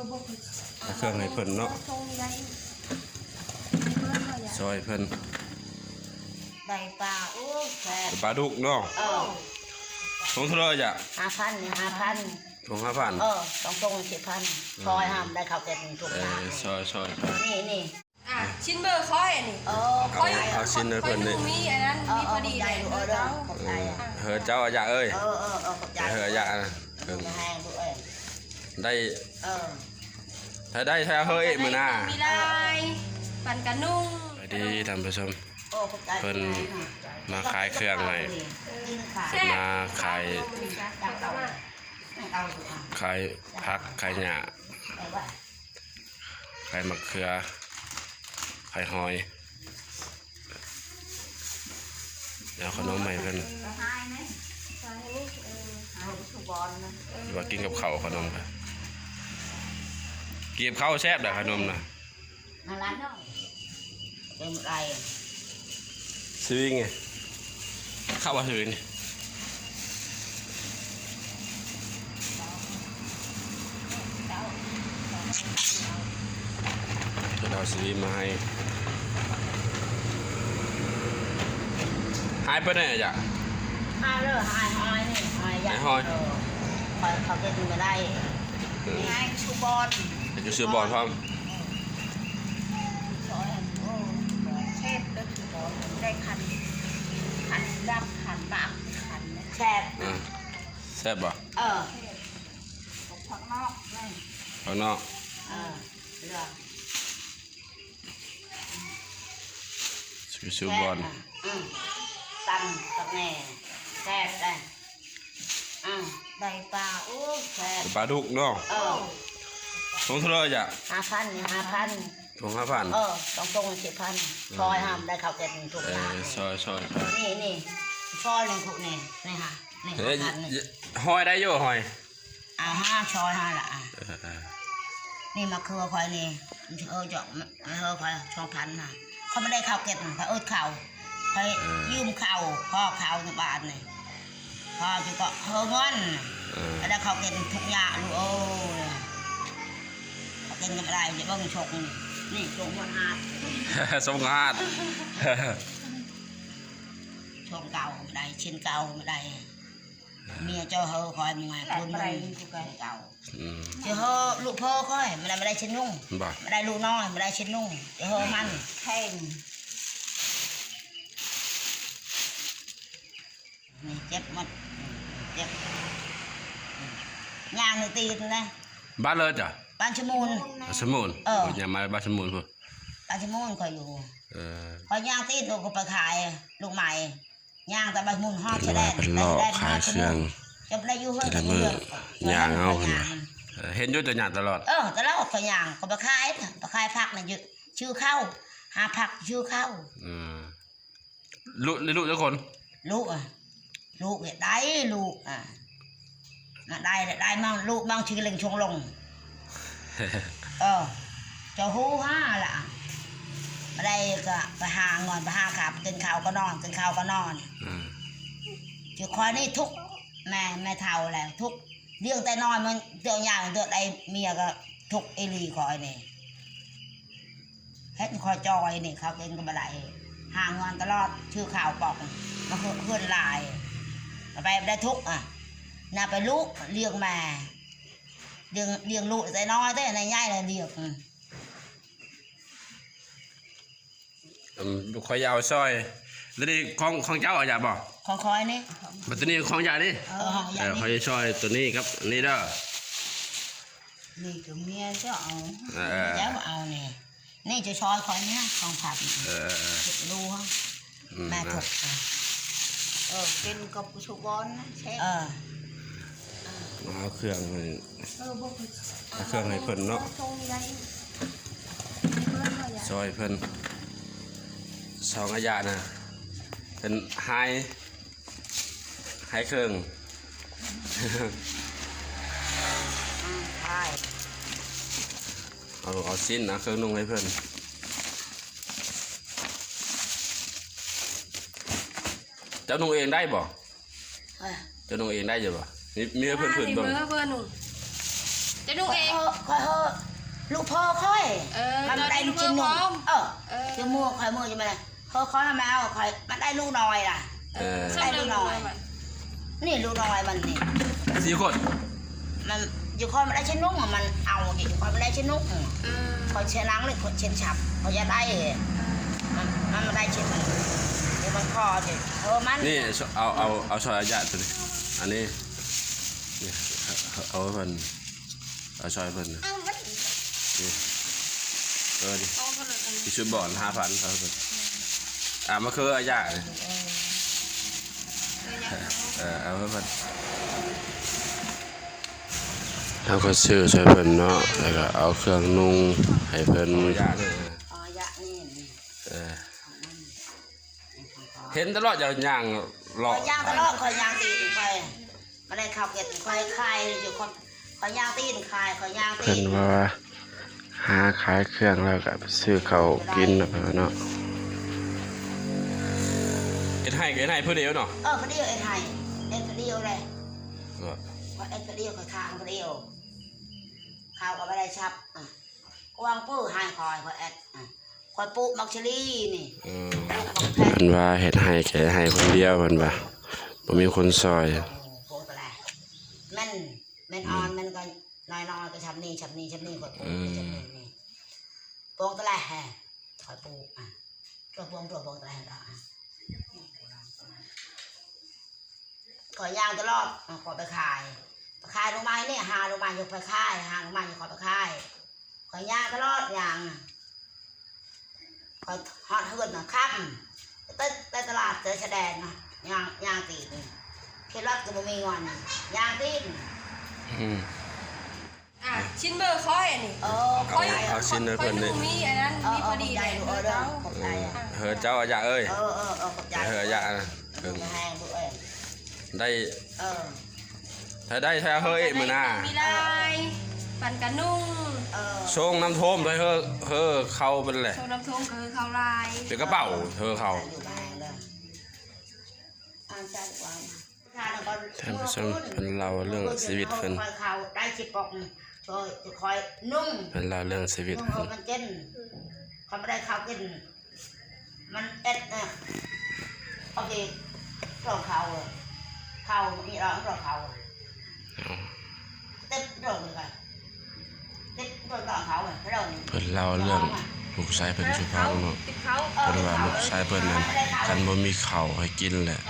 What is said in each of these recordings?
อบ่คือเอาเครื่องให้เพิ่นเนาะทรงใหญ่เพิ่นว่าอย่าซอยเพิ่นได้ปลาโอ้แซ่บปลาดุกเนาะเออทงเท่าไหร่จ้ะห้าพันห้าพันทงห้าพันเออต้องตรงสิบพันซอยห้ามได้ข้าวแกงทุกเออย่างอซอยซอยนี่นี่อะชิ้นเบอร์ค่อยอันนี้เออเอาเอาชิ้นให้ค่อเพิ่ยนดูนี่มีอันนั้นเออมีเอพออดีใจเลยดูเออเนาะขอบใจอะเฮ้อเจ้าอาญาเอ้ยเออเออเออขอบใจเฮ้ออาญานะเพิ่นจะแห้งด้วยได้เออ ถ้าได้ถ้าเฮ้ยมื้อหน้ามีลายปั่นกันนุ่งสวัสดีท่านผู้ชมโอ้ขอบใจเพิ่นมาขายเครื่องหน่อยกินขายมาขายจากเราเอาดูอะขายผักขายหญ้าแต่ว่าขายมะเขือขายหอยเดี๋ยวขนมใหม่เพิ่นหายไหมเอาทุกบอลนะว่ากินกับข้าวขนมค่ะ กินกับข้าวแซ่บเด้อขนมน่ะนั่นร้านเนาะเป็นไรซื้อไงข้าวว่าซื้อนี่เดี๋ยวเราซื้อมาให้หายไปไหนอะจ๊ะหายเลยหายหายนี่หายหายหอยเออคอยเขาจะดูมาได้หายทุกบอลเดี๋ยวจะซื้อบอลพร้อมซอยโอ้เทพก็ทุกบอลได้คันคันดับคันบางคันแฉบอ่าแซ่บบ่เออผักนอกเลยข้างนอกเออเลือกซื้อซื้อบอลอืมตันตักแหน่แซ่บได้อืมได้ปลาโอ้แซ่บปลาดุกเนาะเออ ทงเท่าไหรจ้ะห้าพันห้าพันทงห้าพันเออต้องตรงสิบพันซอยห้ามได้ข้าวแกงทุกเออย่างอซอยซอยนี่นี่ซอยหนึ่งขุนี่นี่ค่ะนี่เฮ้ยพันนี่หอยได้อยู่หอยอ่าห้าซอยห้าละอะเออเออนี่มาคือคอยนี่เออจะเออคอยสองพันน่ะเขาไม่ได้ข้าวเก็บเขาเอิดข้าวเขายืมข้าวพ่อข้าวในบ้านนี่พ่อจะก็เฮอเงินเออแล้วได้ข้าวเก็บทุกอย่างลูกโอ้ ยข้าวเก็บกันไม่ได้จะเบิ่งชกนี่นี่ชกมันหาดสมงาดชกเก่าไม่ได้ชิ้นเก่าไม่ได้เมียเจ้าเฮอคอยมึงไงคุณมึงเก่าอืมเจ้าเฮอลูกพ่อคอยไม่ได้ไม่ได้ชิ้นนุ่งบ่ไม่ได้ลูกน้อยไม่ได้ชิ้นนุ่งเจ้าเฮอมันแท่งนี่เจ็บหมันเจ็บย่างหนึ่งตีนนะบ้านเลยจ้ะ บ้านชะมูล บ้านสมุนเออ อย่ามาบ้านสมุนพุ่นบ้านชะมูลคอยอยู่เออ คอยย่างตีนลูกก็ไปขายลูกใหม่ย่างแต่บ้านชะมูลฮอดเดี๋แฉยวลว่านเป็นล่อขายเครื่องจะได้อยู่เฮือนแต่ละมื้อย่างเอาเพิ่นว่าเออเห็นอยู่ตัวหยาดตลอด เออแต่แล้วก็ย่างก็ไปขายไปขายผักน่ะเยอะชื่อเข้า หาผักชื่อเข้า อืมลูกลูกทุกคน ลูกอะลูกเนี่ยได้ลูกอะน่ะได้ได้มั่งลูกมั่งชื่อเล่งชงลง เออเจะหู้ห้าล่ะไม่ได้ก็ไปหางอนไปหาขับกินข้าวก็นอนกินข้าวก็นอนอืมจะคอยนี่ทุกแม่แม่เท่าแหละทุกเรื่องแต่น้อยมันเรื่องอย่างเรื่องไอ้เมียก็ทุกเอลีคอยนี่เฮ็ดคอยจอยนี่เขากินก็บ่ได้ห่างงอนตลอดชื่อข่าวปอกมาเพื่อนลายไปได้ทุกอะน่าไปลูกเลี้ยงแม่ เลี้ยงเลี้ยงลูกแต่น้อยแต่ในย่ายเลยเลี้ยงอืมคอยเอาซอยแล้วนี่ของของเจ้าเอาอย่าบ่ของคอยนี่บัดตัวนี้ของยาดิเออของอเอย่างอคอยนี้ซอยตัวนี้ครับอันนี่เด้อนี่ก็เมียเจ้าเอาเออเจ้าเอานี่นี่จะชอยคอยเนี่ยของผัดเออเออดูฮะอืมแม่ถอะกอะเออเป็นกับชุบอลนะเชฟเออ เอาเครื่องให้เออบ่คือเอาเครื่องให้เพิ่นเนาะทรงใหญ่เพิ่นว่าอย่าซอยเพิ่นสองอาญานะเป็นไฮไฮเครื่องใช่เอาเอาสิ้นนะเครื่องนุ่งให้เพิ่นเจ้านุ่งเองได้บ่เออเจ้านุ่งเองได้อยู่บ่ มีมีให้เพิ่นเพิ่นอ่าเบิ่งมือเพิ่นหนุ่มจะดูคอยเองเฮอคอยเฮอลูกพ่อค่อยเออมันตอนได้นี้ลูลูกกชิ้นมือนุ่พร้อมมเออเออคือมือคอยมือใช่ไหมพ่อค่อยมาเอาคอยมันได้ลูกน้อยล่ะเออชอบเรื่องน้อย นี่ลูกน้อยมันนี่สี่คนมันอยู่คอยมันได้ชิ้นนุ่งอะมันเอาอยู่คอยมันได้ชิ้นนุ่งเออคอยเชียนังเลยคอยเชียนฉับคอยจะได้มันมันมาได้ชิ้นหนึ่งเดี๋ยวมันคอจะเออมันนี่เอาเอาเอาซอยอาญาตัวนี้อันนี้ นี่เอาไว้เพิ่นเอาซอยเพิ่นนะนี่เออดิเอาคนละอันที่ชุดบอลห้าพันเขาเพิ่นอ่ามาคืออาญาเลยเออเอาเออเอาไว้เพิ่นเราก็ซื้อซอยเพิ่นเนาะแล้วก็เอาเครื่องนุ่งให้เพิ่นอาเลยอ๋อยะนี่นี่เออเห็นตลอดอย่างย่างหลอกย่างตลอดคอยย่างตีนคอย มาได้ข้าวเก็ดคอยคายอยู่คอยคอยย่างตีนคายคอยย่างตีเพิ่นนว่าหาขายเครื่องแล้วก็ไปซื้อเขาวกินเนาะเอ็ดให้ก็เอ็ดให้เพื่อเดียวเนาะเออพอดียวเอ็ดไทยเอ็ดพอดียวเลยว่าเอ็ดพอดียวคอยทางพอดียวข้าวก็ไม่ได้ชับอะกวางปื้อให้คอยคอยเอ็ดอะคอยปลูกมักชะลีนี่เออปลูกมักแผ่นเพิ่นว่าเฮ็ดให้แค่ให้คนเดียวเพิ่นว่าบ่มีคนซอย โอ้โหตัวแรกแม่นแม่นออนแม่นก็น้อยน้อยๆก็ชับนี่ชับนี่ชับนี่คอยปลูกชับนี่นี่ปลูกตัวแรกแฮะคอยปลูกอะตัวปลูกตัวปลูกตัวแรกอะคอยย่างตลอดอะคอยไปขายไปขายลงไม้เนี่ยหาลงไม้ยกไปขายหาลงไม้ยกคอยไปขายคอยย่างตลอดอย่างอะคอยฮอดเฮือนนะค่ำไปไปตลาดเจอแสดงนะย่างย่างตีน เคล็ดลับก็บ่มีงอนย่างตีนอืมอะชิ้นเบอร์ค่อยอันนี้เออเอาเอาชิ้นให้เพิ่นนี่ค่อยดูมีอันนั้นเออมีเอพออดีใจเลยดูเบเอออร์เด้อเขาขอบใจอะเฮ้อเจ้าอาญาเอ้ยเออเออเออขอบใจเฮ้ออาญานะเพิ่นแห้งด้วยได้เออถ้าได้ถ้าเฮ้ยมื้อหน้ามีลายปันกระนุ่งเออส่งน้ำท่วมด้วยเฮ้อเฮ้อเข้าเป็นแหละโชว์น้ำทุ่งคือเขาลาย เป็นกระเป๋าเฮ้อเข้าอยู่แห้งเลยอ่านใจกว่า ท่านผู้ชมเพิ่นเล่าเรื่องชีวิตเพิ่นเปอกช่วยจะคอยนุ่งเพิ่นเล่าเรื่องชีวิตเพิ่นมันกินเขาไม่ได้ข้าวกิน มันเอ็ดนะโอเคกรองเขาเขามีร้องกรองเขาเอาเต็มรองเลยกันเต็มรองรองเขาเลยเพิ่นเล่าเรื่องลูกชายเพิ่นสุภาพเนาะติดเพิ่นว่าลูกชายเพิ่นนั้นคันบ่มีข้าวให้กินแหละ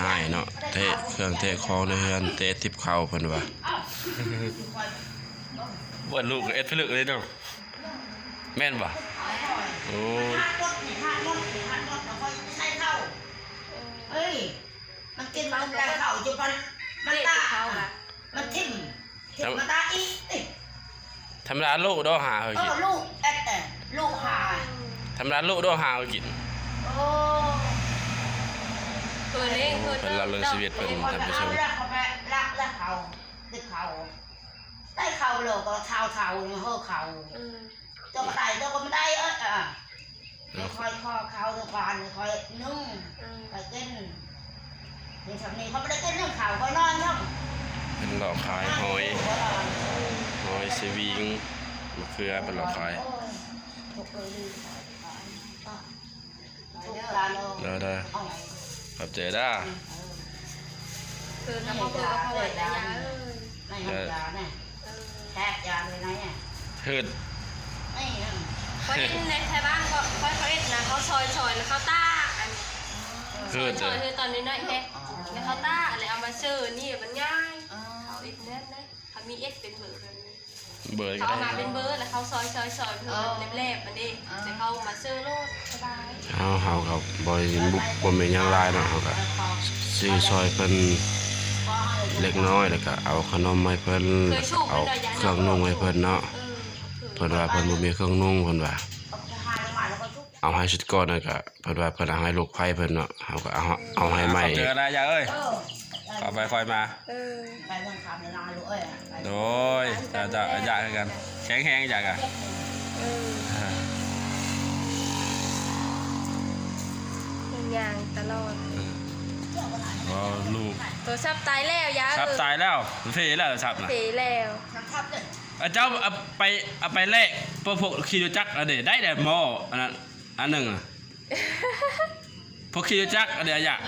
หายเนาะเตะเครื่องเตะของในเฮือนเตะทิบข้าวเพิ่นว่าบ่ลูกเอ็ดพลึกเลยเนาะแม่นบ่โอ้หัดรถนี่หัดรถนี่หัดรถแล้วค่อยใช้เข้าเฮ้ยมันกินมันได้เข้าจุมันมันเด็กตาติดเขาอะมันทิ่มทิ่มมันตาอีเอ้ยธรรมดาลูกดอกหาเฮาเอกินอลูกเอ็ดเอ็ดลูกหาธรรมดาลูกดอกหาเฮากินโอ้ ตัวเล็กตัวเพิ่นเล่าเรื่องชีวิตเพิ่นคนท่านไปผู้ชเอามเลือกเขาไปลักเลือกเขาติดเขาได้เขาเลยก็เท้าเท้าเนี่ยเฮ้อเขาอืมเจ้าก็ได้เจ้าก็ไม่ได้เอออะคอยคอเขาทุกวันคอยนุ่งอืมไปกินนี่ทำนี่เขาไม่ได้กินเรื่องข่าวเขานอนช่องเพิ่นหลอกขายหอยหอยสวิงมะเขือเพิ่นหลอกขายทุกเลยทุกร้านเลยเด้อเด้อ ขอบใจเด้อคือน้ำมันเบอร์เขาไหวระยะเอ้ยไม่ให้ยาเนี่ยเออแทบยาเลยนะเนี่ยหืดไม่เขาเอ็นในไทยบ้านเขาเขาเขาเอ็นนะเขาซอยซอยแล้วเขาต้าอันหืดซเลอยยคือตอนนี้น้อยแฮะแล้วเขาต้าอะไรเอามาเชื่อนี่มันง่ายเขาเอ็ดแน่นนะเขามีเอ็ดเป็นเบอร์แบบนี้ เบิร์ดก็เขาได้เอามาเป็นเบอร์แล้วเขาซอยซอยซอยเพื่อเล็บๆมันดิจะเขามาเชื่อโลดสบายเฮาเฮากับบริบุกบ่แม่นหยังหลายเนาะเฮาก็ซื้อซอยเพิ่นเล็กน้อยแล้วก็เอาขนมให้เพิ่นแล้วก็เอาเครื่องนุ่งให้เพิ่นเนาะเออเพิ่นว่าเพิ่นบ่มีเครื่องนุ่งเพิ่นว่าหาลงมาแล้วก็ทุกเอาให้ชุดก่อนนั่นก็เพิ่นว่าเพิ่นเอาให้ลูกไผเพิ่นเนาะเฮาก็เอาเอาให้ใหม่เจอแล้วยาเอ้ย เออขอไปค่อยมาเออไปเมืองคำเลยนะลูกเอ้ยโดยจะจะอยากกัน แข็งแรงอยากอะเออเป็นอย่างตลอดอ๋อลูกตัวซับตายแล้วยาชับตายแล้วเฟแล้วชับน่ะเสีแล้วชักทับเลยเอะเจ้าเอาไปเอาไปแลกพวกพวกขี่รถจักรอันเดได้แต่หมออันนั้นอันหนึ่งอะพวกขี่รถจักรอันเดียวอยาก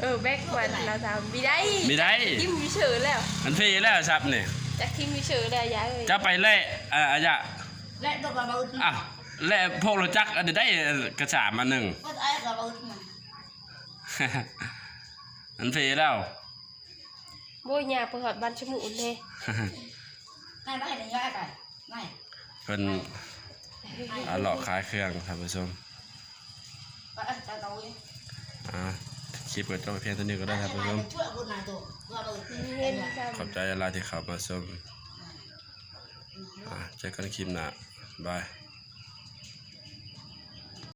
เออแบกมันเราทำไม่ได้ไม่ได้ ทิมวิเฉยแล้วมันฟรีแล้วครับเนี่ยจากทิมวิเฉยแล้วย้ายเลยเจ้าไปแลกอะอะอยากและตัวกระบุนอะแลกพวกรถจักรอันเดียวได้กระสามอันหนึ่งก็ไอ้กระบุนมันมันฟรีแล้วโบยยาเปิดบันชมูนเลยนายไม่ได้ย้ายไปนายเพิ่นอะหลอกขายเครื่องท่านผู้ชมไปเอ้ยไปตัวนี้อะค ลิปก็จบเพียงเท่านี้ก็ได้ท่านผู้ชมช่วยคุณนายตัวกระบุนเห็นจขอบใจอะไรที่เข้ามาชมอะเจอกันคลิปหน้าบาย